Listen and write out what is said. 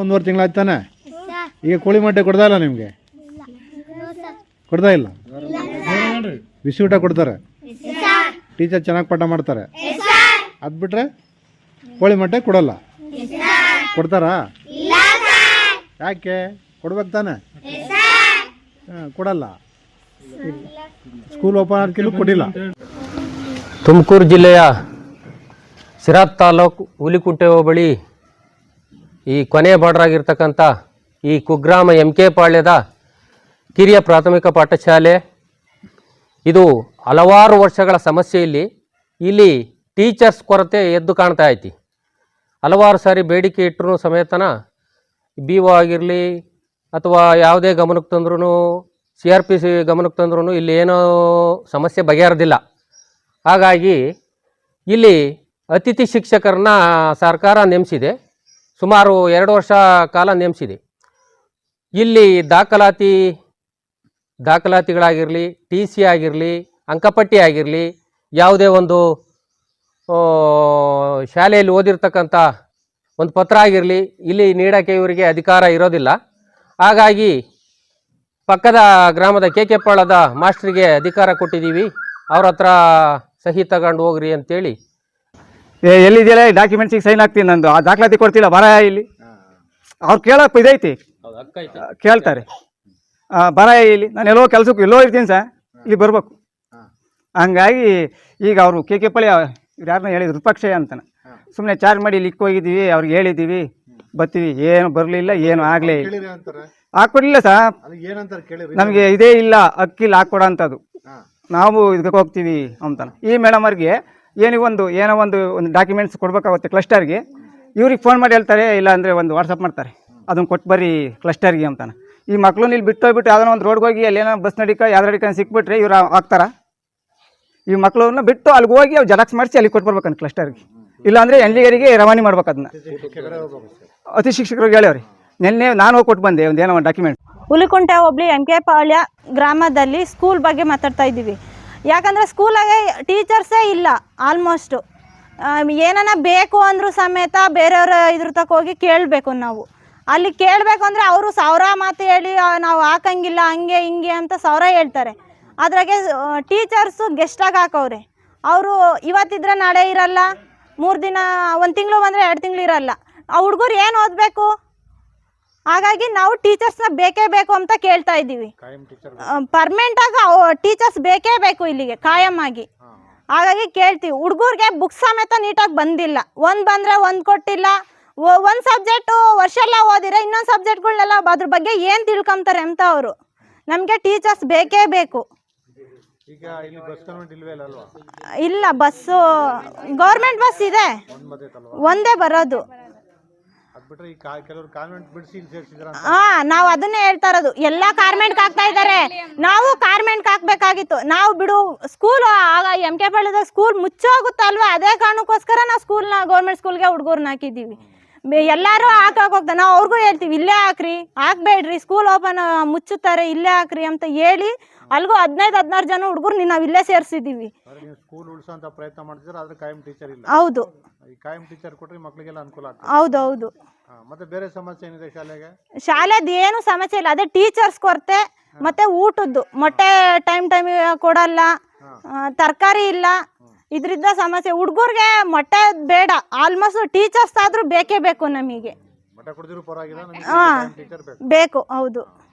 ಒಂದೂವರೆ ತಿಂಗಳಾಯ್ತಾನೆ ಈಗ ಕೋಳಿ ಮೊಟ್ಟೆ ಕೊಡ್ತಾ ಇಲ್ಲ ನಿಮಗೆ? ಕೊಡ್ತಾ ಇಲ್ಲ? ಬಿಸಿ ಊಟ ಕೊಡ್ತಾರೆ? ಟೀಚರ್ ಚೆನ್ನಾಗಿ ಪಾಠ ಮಾಡ್ತಾರೆ? ಅದು ಬಿಟ್ರೆ ಕೋಳಿ ಮೊಟ್ಟೆ ಕೊಡಲ್ಲ? ಕೊಡ್ತಾರಾ? ಯಾಕೆ? ಕೊಡ್ಬೇಕು ತಾನೆ? ಹಾಂ ಕೊಡಲ್ಲ. ಸ್ಕೂಲ್ ಓಪನ್ ಆಗಿಲ್ಲ ಕೊಡಿಲ್ಲ. ತುಮಕೂರು ಜಿಲ್ಲೆಯ ಸಿರಾತ್ ತಾಲೂಕು ಹುಲಿಕುಂಟೆ ಹೋಬಳಿ ಈ ಕೊನೆಯ ಬಾರ್ಡರ್ ಆಗಿರ್ತಕ್ಕಂಥ ಈ ಕುಗ್ರಾಮ ಎಂ ಕೆ ಪಾಳ್ಯದ ಕಿರಿಯ ಪ್ರಾಥಮಿಕ ಪಾಠಶಾಲೆ. ಇದು ಹಲವಾರು ವರ್ಷಗಳ ಸಮಸ್ಯೆ ಇಲ್ಲಿ. ಇಲ್ಲಿ ಟೀಚರ್ಸ್ ಕೊರತೆ ಎದ್ದು ಕಾಣ್ತಾ ಐತಿ. ಹಲವಾರು ಸಾರಿ ಬೇಡಿಕೆ ಇಟ್ಟರು ಸಮೇತನ ಬಿ ಒ ಆಗಿರಲಿ ಅಥವಾ ಯಾವುದೇ ಗಮನಕ್ಕೆ ತಂದ್ರೂ ಸಿ ಆರ್ ಪಿ ಸಿ ಗಮನಕ್ಕೆ ತಂದ್ರೂ ಇಲ್ಲಿ ಏನೋ ಸಮಸ್ಯೆ ಬಗೆಹರದಿಲ್ಲ. ಹಾಗಾಗಿ ಇಲ್ಲಿ ಅತಿಥಿ ಶಿಕ್ಷಕರನ್ನ ಸರ್ಕಾರ ನೇಮಿಸಿದೆ. ಸುಮಾರು ಎರಡು ವರ್ಷ ಕಾಲ ನೇಮಿಸಿದೆ. ಇಲ್ಲಿ ದಾಖಲಾತಿ, ದಾಖಲಾತಿಗಳಾಗಿರಲಿ ಟಿ ಸಿ ಆಗಿರಲಿ, ಅಂಕಪಟ್ಟಿ ಆಗಿರಲಿ, ಯಾವುದೇ ಒಂದು ಶಾಲೆಯಲ್ಲಿ ಓದಿರ್ತಕ್ಕಂಥ ಒಂದು ಪತ್ರ ಆಗಿರಲಿ, ಇಲ್ಲಿ ನೀಡೋಕ್ಕೆ ಇವರಿಗೆ ಅಧಿಕಾರ ಇರೋದಿಲ್ಲ. ಹಾಗಾಗಿ ಪಕ್ಕದ ಗ್ರಾಮದ ಕೆ ಕೆ ಪಾಳದ ಮಾಸ್ಟ್ರಿಗೆ ಅಧಿಕಾರ ಕೊಟ್ಟಿದ್ದೀವಿ. ಅವ್ರ ಹತ್ರ ಸಹಿ ತಗೊಂಡು ಹೋಗ್ರಿ ಅಂತೇಳಿ ಎಲ್ಲಿದೆಯಲ್ಲ ಡಾಕ್ಯುಮೆಂಟ್ಸಿಗೆ ಸೈನ್ ಹಾಕ್ತೀನಿ ನಂದು. ಆ ದಾಖಲಾತಿ ಕೊಡ್ತಿಲ್ಲ ಬರ ಇಲ್ಲಿ? ಅವ್ರು ಕೇಳಕ್ಕೆ ಇದೈತಿ. ಕೇಳ್ತಾರೆ. ಬರ ಇಲ್ಲಿ. ನಾನು ಎಲ್ಲೋ ಕೆಲಸಕ್ಕೆ ಎಲ್ಲೋ ಇರ್ತೀನಿ ಸರ್ ಇಲ್ಲಿ ಬರ್ಬೇಕು. ಹಂಗಾಗಿ ಈಗ ಅವರು ಕೆ ಕೆ ಪಳಿ ಇವ್ರು ಯಾರನ್ನ ಹೇಳಿದ್ರು ವಿಪಕ್ಷ ಅಂತಾನೆ. ಸುಮ್ಮನೆ ಚಾರ್ಜ್ ಮಾಡಿ ಇಲ್ಲಿ ಹೋಗಿದ್ದೀವಿ ಅವ್ರಿಗೆ ಹೇಳಿದ್ದೀವಿ ಬರ್ತೀವಿ ಏನು ಬರಲಿಲ್ಲ ಏನು ಆಗಲೇ ಇಲ್ಲ. ಹಾಕ್ಕೊಡ್ಲಿಲ್ಲ ಸರ್ ನಮಗೆ ಇದೇ ಇಲ್ಲ ಅಕ್ಕಿಲ್ಲ ಹಾಕ್ಕೊಡೋ ಅಂಥದ್ದು. ನಾವು ಇದಕ್ಕೆ ಹೋಗ್ತೀವಿ ಅಂತಾನೆ. ಈ ಮೇಡಮ್ ಅವ್ರಿಗೆ ಏನಿಗೆ ಒಂದು, ಏನೋ ಒಂದು ಒಂದು ಡಾಕ್ಯುಮೆಂಟ್ಸ್ ಕೊಡ್ಬೇಕಾಗುತ್ತೆ ಕ್ಲಸ್ಟರ್ಗೆ ಇವ್ರಿಗೆ ಫೋನ್ ಮಾಡಿ ಹೇಳ್ತಾರೆ, ಇಲ್ಲ ಅಂದರೆ ಒಂದು ವಾಟ್ಸಪ್ ಮಾಡ್ತಾರೆ. ಅದನ್ನು ಕೊಟ್ಟು ಬರ್ರಿ ಕ್ಲಸ್ಟರ್ಗೆ ಅಂತಾನೆ. ಈ ಮಕ್ಕಳು ಇಲ್ಲಿ ಬಿಟ್ಟು ಹೋಗ್ಬಿಟ್ಟು ಯಾವ್ದಾನ ಒಂದು ರೋಡ್ಗೆ ಹೋಗಿ, ಅಲ್ಲಿ ಏನೋ ಬಸ್ ನಡಿಕ ಯಾವ್ದು ನಡಿಕ ಸಿಕ್ಬಿಟ್ರೆ ಇವ್ರು ಆಗ್ತಾರ ಈ ಮಕ್ಕಳನ್ನ ಬಿಟ್ಟು ಅಲ್ಲಿಗೆ ಹೋಗಿ ಅವ್ರು ಜೆರಾಕ್ಸ್ ಮಾಡಿಸಿ ಅಲ್ಲಿ ಕೊಟ್ಟು ಬರ್ಬೇಕಂತ ಕ್ಲಸ್ಟರ್ಗೆ ಇಲ್ಲಾಂದರೆ ಎಂಡಿಗರಿಗೆ ರವಾನೆ ಮಾಡ್ಬೇಕು ಅದನ್ನ ಅತಿ ಶಿಕ್ಷಕರಿಗೆ ಹೇಳ್ಯಾವ್ರಿ, ನಿನ್ನೆ ನಾನು ಹೋಗಿ ಕೊಟ್ಟು ಬಂದೆ ಒಂದು ಏನೋ ಒಂದು ಡಾಕ್ಯುಮೆಂಟ್ ಹುಲಿಕುಂಟೆ ಹೋಬಳಿ ಎಂ ಕೆ ಪಾಳ್ಯ ಗ್ರಾಮದಲ್ಲಿ ಸ್ಕೂಲ್ ಬಗ್ಗೆ ಮಾತಾಡ್ತಾ ಇದ್ದೀವಿ. ಯಾಕಂದರೆ ಸ್ಕೂಲಾಗೆ ಟೀಚರ್ಸೇ ಇಲ್ಲ ಆಲ್ಮೋಸ್ಟು ಏನನ್ನ ಬೇಕು ಅಂದರೂ ಸಮೇತ ಬೇರೆಯವ್ರ ಇದ್ರ ತಕ್ಕ ಹೋಗಿ ಕೇಳಬೇಕು ನಾವು. ಅಲ್ಲಿ ಕೇಳಬೇಕು ಅಂದರೆ ಅವರು ಸಾವಿರ ಮಾತು ಹೇಳಿ ನಾವು ಹಾಕಂಗಿಲ್ಲ, ಹಂಗೆ, ಹಿಂಗೆ ಅಂತ ಸಾವಿರ ಹೇಳ್ತಾರೆ. ಅದ್ರಾಗೆ ಟೀಚರ್ಸು ಗೆಸ್ಟಾಗಿ ಹಾಕವ್ರೆ. ಅವರು ಇವತ್ತಿದ್ರೆ ನಾಳೆ ಇರಲ್ಲ, ಮೂರು ದಿನ, ಒಂದು ತಿಂಗಳು ಬಂದರೆ ಎರಡು ತಿಂಗಳು ಇರಲ್ಲ. ಆ ಹುಡುಗರು ಏನು ಓದಬೇಕು? ಹಾಗಾಗಿ ನಾವು ಟೀಚರ್ಸ್ನ ಬೇಕೇ ಬೇಕು ಅಂತ ಕೇಳ್ತಾ ಇದ್ದೀವಿ. ಪರ್ಮನೆಂಟ್ ಆಗಿ ಟೀಚರ್ಸ್ ಬೇಕೇ ಬೇಕು ಇಲ್ಲಿಗೆ ಕಾಯಂ ಆಗಿ. ಹಾಗಾಗಿ ಕೇಳ್ತೀವಿ ಹುಡುಗರಿಗೆ ಬುಕ್ಸ್ ಸಮೇತ ನೀಟಾಗಿ ಬಂದಿಲ್ಲ. ಒಂದು ಬಂದರೆ ಒಂದು ಕೊಟ್ಟಿಲ್ಲ. ಒಂದು ಸಬ್ಜೆಕ್ಟು ವರ್ಷ ಎಲ್ಲ ಓದಿರ ಇನ್ನೊಂದು ಸಬ್ಜೆಕ್ಟ್ಗಳನ್ನೆಲ್ಲ ಅದ್ರ ಬಗ್ಗೆ ಏನು ತಿಳ್ಕೊಂತಾರೆ ಅಂತ ಅವರು. ನಮಗೆ ಟೀಚರ್ಸ್ ಬೇಕೇ ಬೇಕು. ಇಲ್ಲಿ ಬಸ್ಸು ಗೌರ್ಮೆಂಟ್ ಬಸ್ ಇದೆ. ಒಂದೇ ಬರೋದು. ಬಿಟ್ರೆ ಈ ಕೆಲವರು ಹಾ, ನಾವು ಅದನ್ನೇ ಹೇಳ್ತಾ ಇರೋದು. ಎಲ್ಲ ಕಾರ್ಮೆಂಟ್ ಹಾಕ್ತಾ ಇದ್ದಾರೆ. ನಾವು ಕಾರ್ಮೆಂಟ್ ಹಾಕ್ಬೇಕಾಗಿತ್ತು ನಾವು ಬಿಡು ಸ್ಕೂಲ್ ಆಗ ಎಂ ಕೆ ಪಾಳ್ಯದ ಸ್ಕೂಲ್ ಮುಚ್ಚೋಗುತ್ತಲ್ವಾ? ಅದೇ ಕಾರಣಕ್ಕೋಸ್ಕರ ನಾವು ಸ್ಕೂಲ್ನ ಗೌರ್ಮೆಂಟ್ ಸ್ಕೂಲ್ಗೆ ಹುಡುಗರ್ನ ಹಾಕಿದ್ದೀವಿ. ಎಲ್ಲರೂ ಹಾಕಕ್ ಹೋಗ್ತಾರೆ. ನಾವು ಅವ್ರಿಗೂ ಹೇಳ್ತೀವಿ ಇಲ್ಲೇ ಹಾಕ್ರಿ. ಹಾಕ್ಬೇಡ್ರಿ ಸ್ಕೂಲ್ ಓಪನ್ ಮುಚ್ಚುತ್ತಾರೆ ಇಲ್ಲೇ ಹಾಕ್ರಿ ಅಂತ ಹೇಳಿ ಅಲ್ಗೂ ಹದಿನೈದು ಹದಿನಾರು ಜನ ಹುಡುಗರು ನಾವು ಇಲ್ಲೇ ಸೇರಿಸಿದ್ದೀವಿ ಸ್ಕೂಲ್ ಉಳಿಸೋಂತ ಪ್ರಯತ್ನ ಮಾಡ್ತಿದ್ರೆ ಆದ್ರೆ ಕಾಯಂ ಟೀಚರ್ ಇಲ್ಲ. ಹೌದು. ಈ ಕಾಯಂ ಟೀಚರ್ ಕೊಟ್ರೆ ಮಕ್ಳಿಗೆಲ್ಲ ಅನುಕೂಲ ಆಗ್ತದೆ. ಹೌದು ಹೌದು. ಹಾ, ಮತ್ತೆ ಬೇರೆ ಸಮಸ್ಯೆ ಏನಿದೆ ಶಾಲೆಗೆ? ಶಾಲೆದು ಏನು ಸಮಸ್ಯೆ ಇಲ್ಲ. ಅದೇ ಟೀಚರ್ಸ್ ಕೊರತೆ ಮತ್ತೆ ಊಟದ್ದು. ಮೊಟ್ಟೆ ಟೈಮ್ ಟೈಮ್ ಕೊಡಲ್ಲ. ತರಕಾರಿ ಇಲ್ಲ. ಇದರಿಂದ ಸಮಸ್ಯೆ. ಹುಡುಗರಿಗೆ ಮೊಟ್ಟೆ ಬೇಡ. ಆಲ್ಮೋಸ್ಟ್ ಟೀಚರ್ಸ್ ಆದ್ರೂ ಬೇಕೇ ಬೇಕು ನಮಗೆ. ಬೇಕು ಹೌದು.